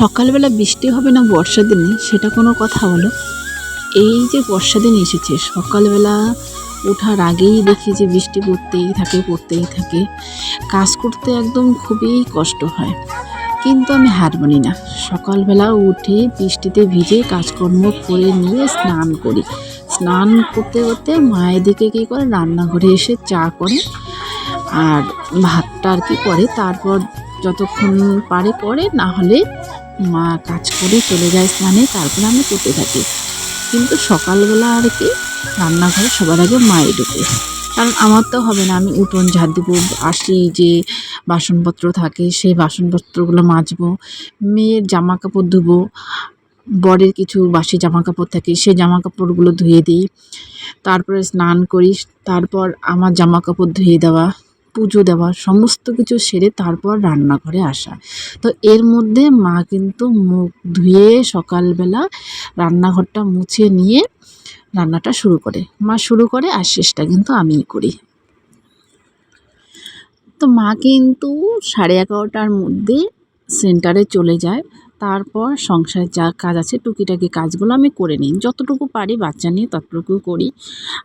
সকালবেলা বৃষ্টি হবে না বর্ষা দিনে, সেটা কোনো কথা বলো। এই যে বর্ষা দিন এসেছে, সকালবেলা ওঠার আগেই দেখি যে বৃষ্টি পড়তেই থাকে পড়তেই থাকে। কাজ করতে একদম খুবই কষ্ট হয়, কিন্তু আমি হার মানি না। সকালবেলা উঠে বৃষ্টিতে ভিজে কাজকর্ম করে নিয়ে স্নান করি। স্নান করতে করতে মায়ের দিকে কী করে রান্নাঘরে এসে চা করে, আর ভাতটা আর কি করে। তারপর যতক্ষণ পারে করে, না হলে মা কাজ করে চলে যায় স্নানে, তারপরে আমি করতে থাকি। কিন্তু সকালবেলা আর কি, রান্নাঘরে সবার আগে মায়ে ঢুকে। কারণ আমার তো হবে না, আমি উঠোন ঝাড় দেবো, আসি যে বাসনপত্র থাকে, সেই বাসনপত্রগুলো মাজবো, মেয়ের জামা কাপড় ধুবো, বরের কিছু বাসি জামা কাপড় থাকে, সেই জামা কাপড়গুলো ধুয়ে দিই। তারপরে স্নান করি, তারপর আমার জামা কাপড় ধুয়ে দেওয়া পুজো দেওয়া, সমস্ত কিছু সেরে তারপর রান্নাঘরে আসা। তো এর মধ্যে মা কিন্তু মুখ ধুয়ে সকালবেলা রান্নাঘরটা মুছে নিয়ে রান্নাটা শুরু করে। মা শুরু করে আর শেষটা কিন্তু আমিই করি। তো মা কিন্তু সাড়ে এগারোটার মধ্যে সেন্টারে চলে যায়। তারপর সংসারের যা কাজ আছে টুকিটাকি কাজগুলো আমি করে নিই। যতটুকু পারি বাচ্চা নিয়ে ততটুকু করি।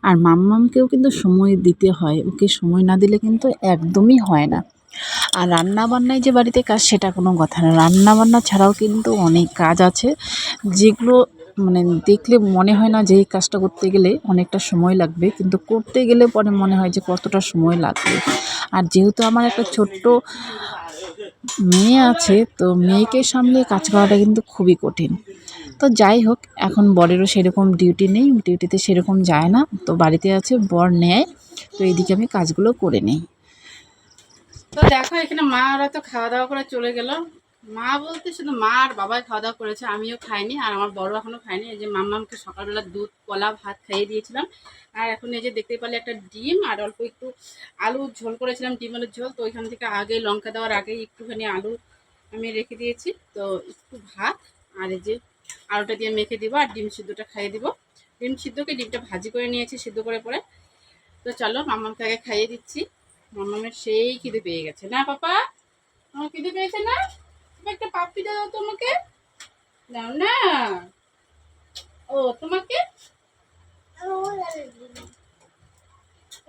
আর মাম্মামকেও কিন্তু সময় দিতে হয়। ওকে সময় না দিলে কিন্তু একদমই হয় না। আর রান্না বান্নায় যে বাড়িতে কাজ সেটা কোনো কথা না। রান্না বান্না ছাড়াও কিন্তু অনেক কাজ আছে। যেগুলো মানে দেখলে মনে হয় না যে এই কাজটা করতে গেলে অনেকটা সময় লাগবে। কিন্তু করতে গেলে পরে মনে হয় যে কতটা সময় লাগবে। আর যেহেতু আমার একটা ছোট্ট মেয়ে আছে, তো মেয়েকে সামলে কাজ করাটা কিন্তু খুবই কঠিন। তো যাই হোক, এখন বরেরও সেরকম ডিউটি নেই ডিউটিতে সেরকম যায় না। তো বাড়িতে আছে, বর নেয়, তো এইদিকে আমি কাজগুলো করে নিই। তো দেখো, এখানে মা ওরা তো খাওয়া দাওয়া করে চলে গেল। মা বলতে শুধু মা আর বাবাই খাওয়া দাওয়া করেছে, আমিও খাইনি আর আমার বড় এখনও খাইনি। এই যে মাম্মামকে সকালবেলা দুধ, কলা, ভাত খাইয়ে দিয়েছিলাম। আর এখন এই যে দেখতে পারলে একটা ডিম আর অল্প একটু আলু ঝোল করেছিলাম, ডিম আলুর ঝোল। তো ওইখান থেকে আগে লঙ্কা দেওয়ার আগেই একটুখানি আলু আমি রেখে দিয়েছি। তো একটু ভাত আর এই যে আলুটা দিয়ে মেখে দিব আর ডিম সিদ্ধটা খাইয়ে দিব। ডিম সিদ্ধকে ডিমটা ভাজি করে নিয়েছি সিদ্ধ করে পরে। তো চলো মাম্মামকে আগে খাইয়ে দিচ্ছি। মামামের সেই খিদে পেয়ে গেছে। না, পাপা? আমার খিদে পেয়েছে না? একটা পাপ্পি দাও তোমাকে দাও না। ও তোমাকে?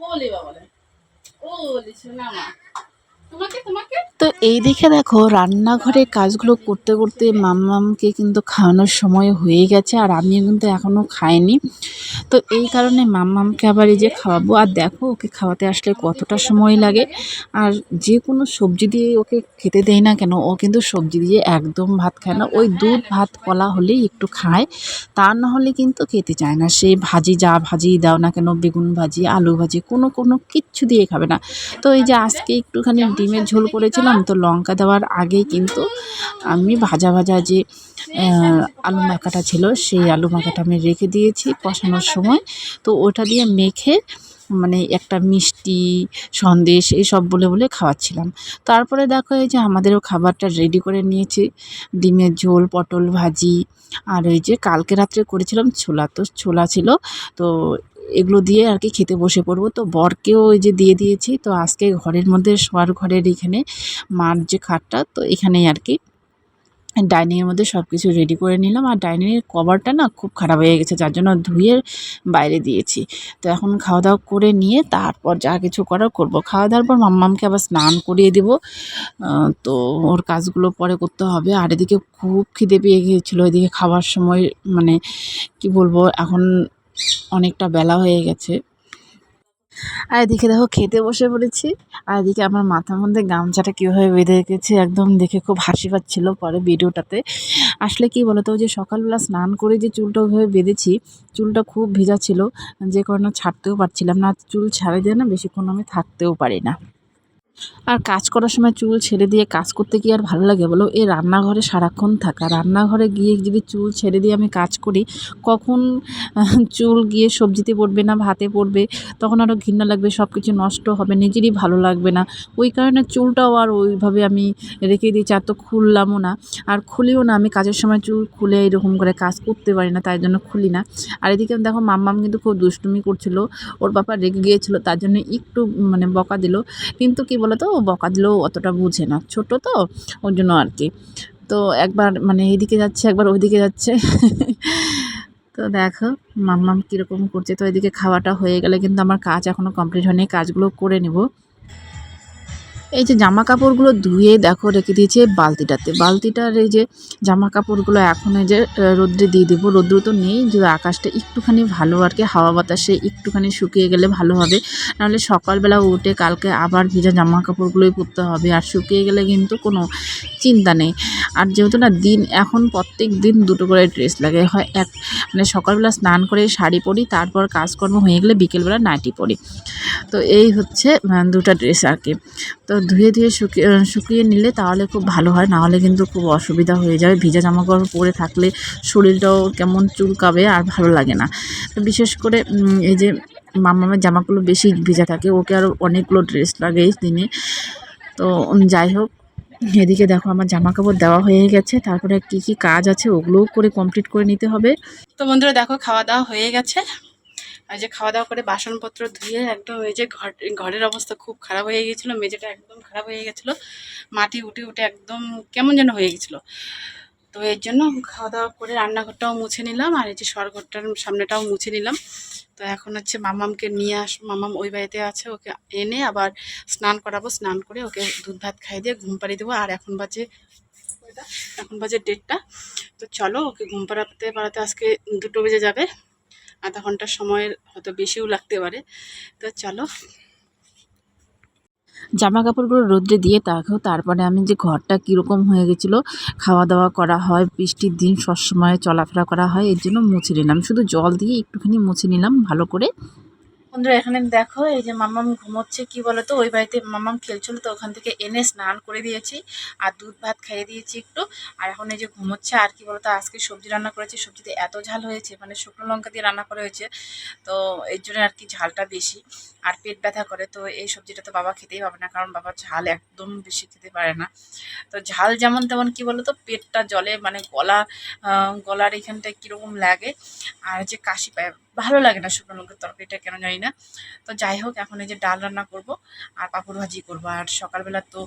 ওলে বাবা ওলে শোনা মা। তো এই দেখে দেখো, রান্নাঘরে কাজগুলো করতে করতে মাম্মামকে কিন্তু খাওয়ানোর সময় হয়ে গেছে, আর আমিও কিন্তু এখনও খাইনি। তো এই কারণে মাম্মামকে আবার এই যে খাওয়াবো, আর দেখো ওকে খাওয়াতে আসলে কতটা সময় লাগে। আর যে কোনো সবজি দিয়ে ওকে খেতে দেয় না কেন, ও কিন্তু সবজি দিয়ে একদম ভাত খায় না। ওই দুধ, ভাত, কলা হলেই একটু খায়, তা না হলে কিন্তু খেতে চায় না। সে ভাজি যা ভাজি দাও না কেন, বেগুন ভাজি, আলু ভাজি, কোনো কোনো কিচ্ছু দিয়ে খাবে না। তো এই যে আজকে একটুখানি ডিমের ঝোল করেছিলাম তো লঙ্কা দেওয়ার আগেই কিন্তু আমি ভাজা ভাজা যে আলু মাখাটা ছিল সেই আলু মাখাটা আমি রেখে দিয়েছি কষানোর সময়। তো ওটা দিয়ে মেখে মানে একটা মিষ্টি, সন্দেশ এইসব বলে বলে খাওয়াচ্ছিলাম। তারপরে দেখো এই যে আমাদেরও খাবারটা রেডি করে নিয়েছি। ডিমের ঝোল, পটল ভাজি, আর ওই যে কালকে রাত্রে করেছিলাম ছোলা। তো ছোলা ছিল, তো এগুলো দিয়ে আর কি খেতে বসে পড়ব। তো বরকেও ওই যে দিয়ে দিয়েছি। তো আজকে ঘরের মধ্যে শোয়ার ঘরের এখানে মার যে খাটটা, তো এখানেই আর কি ডাইনিংয়ের মধ্যে সব কিছু রেডি করে নিলাম। আর ডাইনিংয়ের কভারটা না খুব খারাপ হয়ে গেছে, যার জন্য ধুয়ে বাইরে দিয়েছি। তো এখন খাওয়া দাওয়া করে নিয়ে তারপর যা কিছু করার করব। খাওয়া দাওয়ার পর মাম্মামকে আবার স্নান করিয়ে দেবো। তো ওর কাজগুলো পরে করতে হবে। আর এদিকে খুব খিদে পেয়ে গিয়েছিল। এদিকে খাওয়ার সময় মানে কি বলব, এখন অনেকটা বেলা হয়ে গেছে। আর এদিকে দেখো খেতে বসে পড়েছি। আর এদিকে আমার মাথার মধ্যে গামছাটা কীভাবে বেঁধে রেখেছে একদম দেখে খুব হাসি পাচ্ছিলো পরে ভিডিওটাতে। আসলে কি বলতো যে সকালবেলা স্নান করে যে চুলটা ওইভাবে বেঁধেছি, চুলটা খুব ভেজা ছিল, যে কারণে ছাড়তেও পারছিলাম না। চুল ছাড়ে দিয়ে না বেশিক্ষণ আমি থাকতেও পারি না। আর কাজ করার সময় চুল ছেড়ে দিয়ে কাজ করতে কি আর ভালো লাগে? বলো, এই রান্নাঘরে সারাক্ষণ থাকা। রান্নাঘরে গিয়ে যদি চুল ছেড়ে দিয়ে আমি কাজ করি, কখন চুল গিয়ে সবজিতে পড়বে না, ভাতে পড়বে, তখন আরও ঘৃণা লাগবে সব কিছু নষ্ট হবে, নিজেরই ভালো লাগবে না। ওই কারণে চুলটাও আর ওইভাবে আমি রেখে দিয়েছি আর তো খুললামও না। আর খুলিও না, আমি কাজের সময় চুল খুলে এরকম করে কাজ করতে পারি না, তাই জন্য খুলি না। আর এদিকে দেখো, মাম্মাম কিন্তু খুব দুষ্টুমি করছিল, ওর বাবা রেগে গিয়েছিল, তার জন্য একটু মানে বকা দিল। কিন্তু কি বলতো তো বকা দিলেও অতটা বুঝে না। ছোট তো, ওর জন্য আর কি তো একবার মানে এদিকে যাচ্ছে, একবার ওইদিকে যাচ্ছে। তো দেখো, মাম্মাম কীরকম করছে। তো এদিকে খাওয়াটা হয়ে গেলে কিন্তু আমার কাজ এখনও কমপ্লিট হয়নি, কাজগুলো করে নেব। এই যে জামা কাপড়গুলো ধুয়ে দেখো রেখে দিয়েছে বালতিটাতে। বালতিটার এই যে জামা কাপড়গুলো এখন এই যে রোদ্রে দিয়ে দেবো। রোদ্র তো নেই যদি আকাশটা একটুখানি ভালো আর কি, হাওয়া বাতাসে একটুখানি শুকিয়ে গেলে ভালো হবে। নাহলে সকালবেলা উঠে কালকে আবার ভিজা জামা কাপড়গুলোই পরতে হবে। আর শুকিয়ে গেলে কিন্তু কোনো চিন্তা নেই। আর যেহেতু না দিন, এখন প্রত্যেক দিন দুটো করে ড্রেস লাগে। হয় এক মানে সকালবেলা স্নান করে শাড়ি পরি, তারপর কাজকর্ম হয়ে গেলে বিকেলবেলা নাইটি পরি। তো এই হচ্ছে দুটো ড্রেস আর কি। তো ধুয়ে ধুয়ে শুকিয়ে শুকিয়ে নিলে তাহলে খুব ভালো হয়। নাহলে কিন্তু খুব অসুবিধা হয়ে যাবে ভিজা জামা কাপড় পরে থাকলে শরীরটাও কেমন চুলকাবে আর ভালো লাগে না। বিশেষ করে এই যে মামামের জামাগুলো বেশি ভিজা থাকে, ওকে আরও অনেকগুলো ড্রেস লাগে দিনে। তো যাই হোক, এদিকে দেখো আমার জামা কাপড় দেওয়া হয়ে গেছে। তারপরে কি কি কাজ আছে ওগুলোও করে কমপ্লিট করে নিতে হবে। তো বন্ধুরা দেখো, খাওয়া দাওয়া হয়ে গেছে। আর যে খাওয়া দাওয়া করে বাসনপত্র ধুয়ে একদম এই যে ঘর ঘরের অবস্থা খুব খারাপ হয়ে গেছিল মেঝেটা একদম খারাপ হয়ে গেছিল মাটি উঠে উঠে একদম কেমন যেন হয়ে গেছিল তো এর জন্য খাওয়া দাওয়া করে রান্নাঘরটাও মুছে নিলাম, আর এই যে সরঘরটার সামনেটাও মুছে নিলাম। তো এখন হচ্ছে মামামকে নিয়ে আস, মামাম ওই বাড়িতে আছে, ওকে এনে আবার স্নান করাবো, স্নান করে ওকে দুধ ভাত খাই দিয়ে ঘুম পাড়িয়ে দেবো। আর এখন বাজে এখন বাজে ডেটটা তো চলো ওকে ঘুম পাড়াতে পাড়াতে আজকে দুটো বেজে যাবে। আধা ঘণ্টার সময়ের হয়তো বেশিও লাগতে পারে। তো চলো। জামা কাপড়গুলো রোদ্রে দিয়ে তাকেও তারপরে আমি যে ঘরটা কীরকম হয়ে গেছিল খাওয়া দাওয়া করা হয়, বৃষ্টির দিন সবসময় চলাফেরা করা হয়, এর জন্য মুছে নিলাম। শুধু জল দিয়ে একটুখানি মুছে নিলাম ভালো করে। বন্ধুরা, এখানে দেখো, এই যে মামাম ঘুমোচ্ছে, কি বলতো? ওই বাড়িতে মামাম খেলছিল, তো ওখান থেকে এনে স্নান করে দিয়েছি, আর দুধ ভাত খাইয়ে দিয়েছি একটু, আর এখন এই যে ঘুমোচ্ছে, আর কি বলতো? আজকে সবজি রান্না করেছি, সবজিতে এত ঝাল হয়েছে মানে শুকনো লঙ্কা দিয়ে রান্না করা হয়েছে, তো এর জন্য আর কি ঝালটা বেশি, আর পেট ব্যথা করে, তো এই সবজিটা তো বাবা খেতেই পাবে না, কারণ বাবা ঝাল একদম বেশি খেতে পারে না। তো ঝাল যেমন তেমন কি বলতো? পেটটা জলে মানে গলা গলার এখানটায় কীরকম লাগে, আর যে কাশি পায় ভালো লাগে না শুকনো লঙ্কার তরকারিটা, কেন জানি না। তো যাই হোক, এখন এই যে ডাল রান্না করব আর পাঁপড় ভাজি করব। আর সকালবেলা তো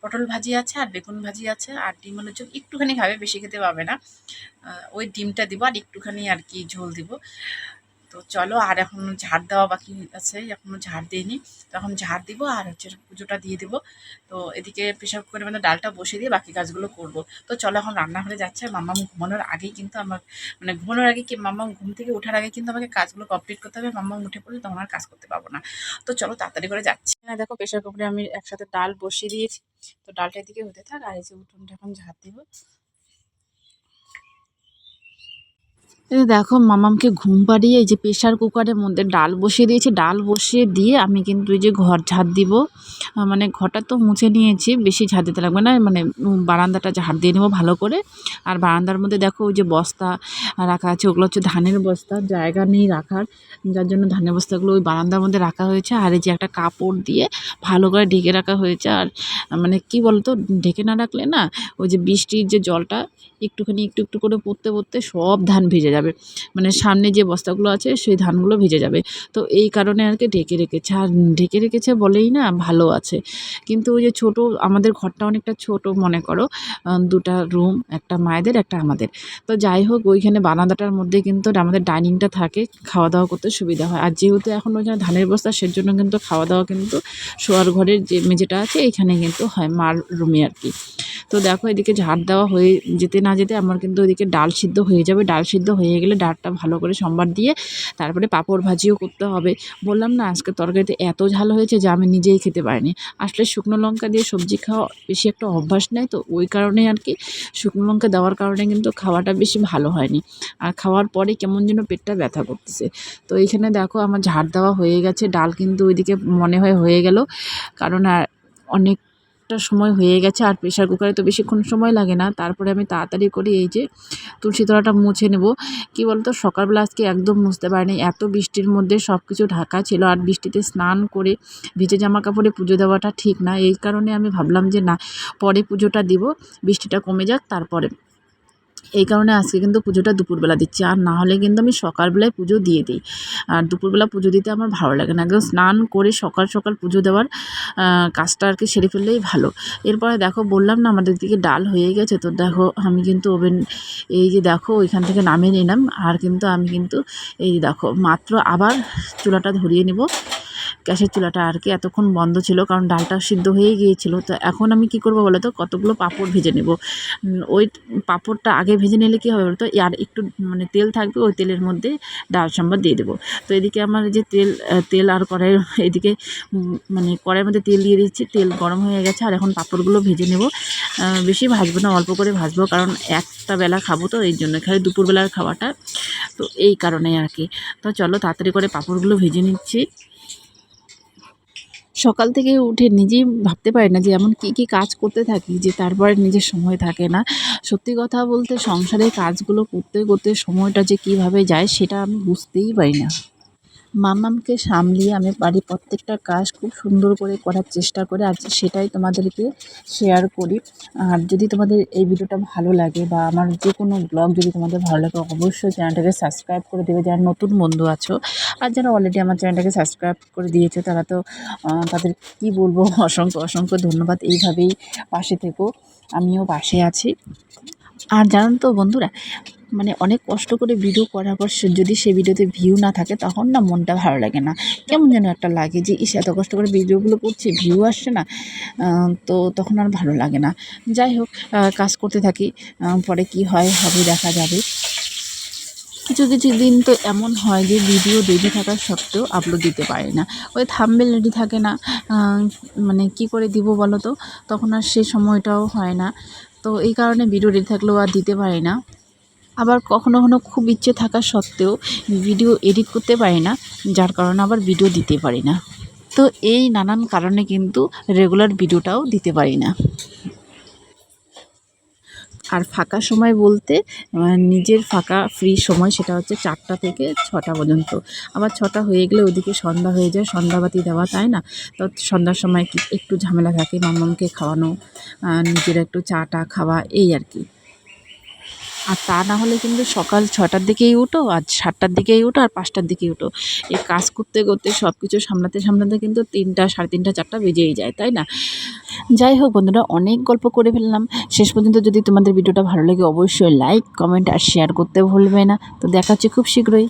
পটল ভাজি আছে আর বেগুন ভাজি আছে আর ডিম আলুর চোখ একটুখানি খাবে, বেশি খেতে পাবে না। ওই ডিমটা দিব আর একটুখানি আর কি ঝোল দিব। তো চলো, আর এখন ঝাড় দেওয়া বাকি আছে এখনও ঝাড় দিইনি। তখন ঝাড় দিব আর হচ্ছে পুজোটা দিয়ে দিব। তো এদিকে প্রেশার কুকারে মানে ডালটা বসিয়ে দিয়ে বাকি কাজগুলো করব। তো চলো, এখন রান্নাঘরে যাচ্ছে মাম্মাম ঘুমানোর আগেই কিন্তু আমার মানে ঘুমানোর আগে কি মাম্মাম ঘুম থেকে ওঠার আগে কিন্তু আমাকে কাজগুলো কমপ্লিট করতে হবে। মাম্মাম উঠে পড়লে তখন আর কাজ করতে পারব না। তো চলো, তাড়াতাড়ি করে যাচ্ছি। না দেখো প্রেশার কুকারে আমি একসাথে ডাল বসিয়ে দিয়েছি। তো ডালটা এদিকে হতে থাক, আর এই যে উঠোনটা এখন ঝাড় দিব এই যে দেখো, মামামকে ঘুম পাড়িয়ে এই যে প্রেশার কুকারের মধ্যে ডাল বসিয়ে দিয়েছি। ডাল বসিয়ে দিয়ে আমি কিন্তু এই যে ঘর ঝাড় দিব। মানে ঘরটা তো মুছে নিয়েছি, বেশি ঝাড় দিতে লাগবে না। মানে বারান্দাটা ঝাড় দিয়ে নেব ভালো করে। আর বারান্দার মধ্যে দেখো, ওই যে বস্তা রাখা আছে, ওগুলো হচ্ছে ধানের বস্তা, জায়গা নেই রাখার। যার জন্য ধানের বস্তাগুলো ওই বারান্দার মধ্যে রাখা হয়েছে। আর এই যে একটা কাপড় দিয়ে ভালো করে ঢেকে রাখা হয়েছে। আর মানে কি বলতো, ঢেকে না রাখলে না, ওই যে বৃষ্টির যে জলটা, একটুখানি একটু একটু করে পড়তে পড়তে সব ধান ভিজে যাবে। মানে সামনে যে বস্তাগুলো আছে, সেই ধানগুলো ভিজে যাবে। তো এই কারণে আর কি ঢেকে রেখেছে। আর ঢেকে রেখেছে বলেই না, ভালো আছে। কিন্তু ওই যে ছোটো, আমাদের ঘরটা অনেকটা ছোট মনে করো দুটা রুম একটা মায়েদের, একটা আমাদের। তো যাই হোক, ওইখানে বারান্দাটার মধ্যে কিন্তু আমাদের ডাইনিংটা থাকে খাওয়া দাওয়া করতে সুবিধা হয়। আর যেহেতু এখন ওইখানে ধানের বস্তা, সেজন্য কিন্তু খাওয়া দাওয়া কিন্তু শোয়ার ঘরের যে মেঝেটা আছে এখানে কিন্তু হয় মার রুমে আর কি। তো দেখো, এদিকে ঝাড় দেওয়া হয়ে যেতে না যেতে আমার কিন্তু ওইদিকে ডাল সিদ্ধ হয়ে যাবে। ডাল সিদ্ধ হয়ে গেলে ডালটা ভালো করে সম্বার দিয়ে তারপরে পাঁপড় ভাজিও করতে হবে। বললাম না, আজকে তরকারিতে এত ঝাল হয়েছে যে আমি নিজেই খেতে পারিনি। আসলে শুকনো লঙ্কা দিয়ে সবজি খাওয়া বেশি একটা অভ্যাস নেই তো, ওই কারণে আর কি শুকনো লঙ্কা দেওয়ার কারণে কিন্তু খাওয়াটা বেশি ভালো হয়নি। আর খাওয়ার পরে কেমন যেন পেটটা ব্যথা করতেছে। তো এইখানে দেখো আমার ঝাড় দেওয়া হয়ে গেছে, ডাল কিন্তু ওইদিকে মনে হয় হয়ে গেল। কারণ আর অনেকটা সময় হয়ে গেছে আর প্রেশার কুকারে তো বেশিক্ষণ সময় লাগে না। তারপরে আমি তাড়াতাড়ি করে এই যে তুলসী তলাটা মুছে নেব। কি বলতো, সকালবেলা আজকে একদম মুছতে পারিনি। এত বৃষ্টির মধ্যে সব কিছু ঢাকা ছিল আর বৃষ্টিতে স্নান করে ভিজে জামা কাপড়ে পুজো দেওয়াটা ঠিক না। এই কারণে আমি ভাবলাম যে না, পরে পুজোটা দিব, বৃষ্টিটা কমে যাক, তারপরে এই কারণে আজকে কিন্তু পুজোটা দুপুরবেলা দিচ্ছি। আর না হলে কিন্তু আমি সকালবেলায় পুজো দিয়ে দিই। আর দুপুরবেলা পুজো দিতে আমার ভালো লাগে না। একদম স্নান করে সকাল সকাল পুজো দেওয়ার কাজটা আর কি সেরে ফেললেই ভালো। এরপরে দেখো বললাম না, আমাদের দিকে ডাল হয়ে গেছে। তো দেখো আমি কিন্তু ওভেন, এই যে দেখো ওইখান থেকে নামিয়ে নিলাম। আর কিন্তু আমি কিন্তু এই দেখো মাত্র আবার চুলাটা ধরিয়ে নেব। গ্যাসের চুলাটা আর কি এতক্ষণ বন্ধ ছিল, কারণ ডালটা সিদ্ধ হয়ে গিয়েছিল। তো এখন আমি কি করব বলো তো? কতগুলো পাঁপড় ভেজে নেব? ওই পাঁপড়টা আগে ভেজে নিলে কী হবে তো? আর একটু মানে তেল থাকবে, ওই তেলের মধ্যে ডাল সম্বাদ দিয়ে দেবো। তো এদিকে আমার যে তেল তেল আর কড়াইয়ের এদিকে মানে কড়াইয়ের মধ্যে তেল দিয়ে দিচ্ছি। তেল গরম হয়ে গেছে, আর এখন পাঁপড়গুলো ভেজে নেব। বেশি ভাজবো না, অল্প করে ভাজবো, কারণ একটা বেলা খাব তো, এই জন্য। খালি দুপুরবেলার খাওয়াটা, তো এই কারণে আর কি। তো চলো তাড়াতাড়ি করে পাঁপড়গুলো ভেজে নিচ্ছি। সকাল থেকে উঠে নিজেই ভাবতে পারি না যে এমন কী কী কাজ করতে থাকি যে তারপরে নিজের সময় থাকে না। সত্যি কথা বলতে সংসারের কাজগুলো করতে করতে সময়টা যে কীভাবে যায় সেটা আমি বুঝতেই পারি না। মামামকে সামলিয়ে আমি বাড়ির প্রত্যেকটা কাজ খুব সুন্দর করে করার চেষ্টা করে আজ সেটাই তোমাদেরকে শেয়ার করি। আর যদি তোমাদের এই ভিডিওটা ভালো লাগে বা আমার যে কোনো ব্লগ যদি তোমাদের ভালো লাগে, অবশ্যই চ্যানেলটাকে সাবস্ক্রাইব করে দেবে। যারা নতুন বন্ধু আছো আর যারা অলরেডি আমার চ্যানেলটাকে সাবস্ক্রাইব করে দিয়েছ, তারা তো তাদের কি বলব? অসংখ্য অসংখ্য ধন্যবাদ। এইভাবেই পাশে থেকো। আমিও পাশে আছি। আর জানেন তো বন্ধুরা মানে অনেক কষ্ট করে ভিডিও করার পর যদি সে ভিডিওতে ভিউ না থাকে, তখন না মনটা ভালো লাগে না। কেমন যেন একটা লাগে যে, ইস, এত কষ্ট করে ভিডিওগুলো করছি ভিউ আসছে না। তো তখন আর ভালো লাগে না। যাই হোক কাজ করতে থাকি পরে কি হয়, হবে, দেখা যাবে। কিছু কিছু দিন তো এমন হয় যে ভিডিও রেডি থাকা সত্ত্বেও আপলোড দিতে পারি না। ওই থাম্বেল রেডি থাকে না মানে কি করে দিব বলো তো? তখন আর সে সময়টাও হয় না। তো এই কারণে ভিডিও রেডি থাকলেও আর দিতে পারি না। আবার কখনো কখনো খুব ইচ্ছে থাকা সত্ত্বেও ভিডিও এডিট করতে পারি না, যার কারণে আবার ভিডিও দিতে পারি না। তো এই নানান কারণে কিন্তু রেগুলার ভিডিওটাও দিতে পারি না। আর ফাঁকা সময় বলতে নিজের ফাঁকা ফ্রি সময় সেটা হচ্ছে চারটা থেকে ছটা পর্যন্ত। আবার ছটা হয়ে গেলে ওদিকে সন্ধ্যা হয়ে যায়, সন্ধ্যাবাতি দেওয়া তাই না? তো সন্ধ্যার সময় একটু ঝামেলা থাকে, মামামকে খাওয়ানো নিজের একটু চা টা খাওয়া, এই আর কি। আর তা না হলে কিন্তু সকাল ছটার দিকেই উঠো, আর সাতটার দিকেই উঠো, আর পাঁচটার দিকেই উঠো। এই কাজ করতে করতে সব কিছু সামলাতে সামলাতে কিন্তু তিনটা, সাড়ে তিনটা, চারটা বেজেই যায়, তাই না? যাই হোক বন্ধুরা, অনেক গল্প করে ফেললাম। শেষ পর্যন্ত যদি তোমাদের ভিডিওটা ভালো লাগে, অবশ্যই লাইক কমেন্ট আর শেয়ার করতে ভুলবে না। তো দেখা হচ্ছে খুব শীঘ্রই।